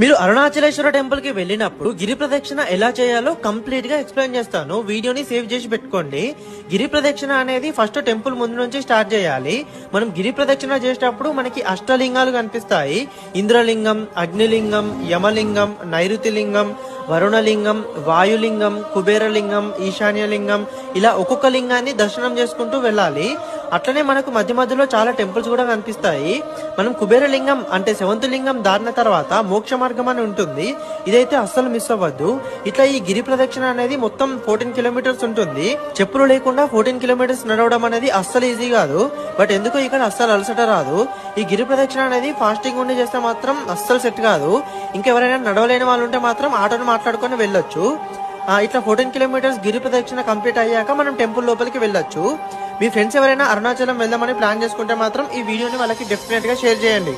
మీరు అరుణాచలేశ్వర టెంపుల్కి వెళ్ళినప్పుడు గిరి ప్రదక్షిణ ఎలా చేయాలో కంప్లీట్గా ఎక్స్ప్లెయిన్ చేస్తాను. వీడియోని సేవ్ చేసి పెట్టుకోండి. గిరి ప్రదక్షిణ అనేది ఫస్ట్ టెంపుల్ ముందు నుంచి స్టార్ట్ చేయాలి. మనం గిరి ప్రదక్షిణ చేసేటప్పుడు మనకి అష్టలింగాలు కనిపిస్తాయి. ఇంద్రలింగం అగ్నిలింగం యమలింగం నైరుతి లింగం వరుణలింగం వాయులింగం కుబేరలింగం ఈశాన్యలింగం ఇలా ఒక్కొక్క లింగాన్ని దర్శనం చేసుకుంటూ వెళ్ళాలి. అట్లనే మనకు మధ్య మధ్యలో చాలా టెంపుల్స్ కూడా కనిపిస్తాయి. మనం కుబేరలింగం అంటే సెవెంత్ లింగం దారిన తర్వాత మోక్ష మార్గం అని ఉంటుంది. ఇదైతే అస్సలు మిస్ అవ్వద్దు. ఇట్లా ఈ గిరి ప్రదక్షిణ అనేది మొత్తం ఫోర్టీన్ కిలోమీటర్స్ ఉంటుంది. చెప్పులు లేకుండా ఫోర్టీన్ కిలోమీటర్స్ నడవడం అనేది అస్సలు ఈజీ కాదు. బట్ ఎందుకో ఇక్కడ అస్సలు అలసట రాదు. ఈ గిరి ప్రదక్షిణ అనేది ఫాస్టింగ్ ఉండి చేస్తే మాత్రం అస్సలు సెట్ కాదు. ఇంకెవరైనా నడవలేని వాళ్ళు ఉంటే మాత్రం ఆటోను మాట్లాడుకొని వెళ్ళొచ్చు. ఇట్లా ఫోర్టీన్ కిలోమీటర్స్ గిరి ప్రదక్షిణ కంప్లీట్ అయ్యాక మనం టెంపుల్ లోపలికి వెళ్ళొచ్చు. మీ ఫ్రెండ్స్ ఎవరైనా అరుణాచలం వెళ్దామని ప్లాన్ చేసుకుంటే మాత్రం ఈ వీడియోని వాళ్ళకి డెఫినెట్గా షేర్ చేయండి.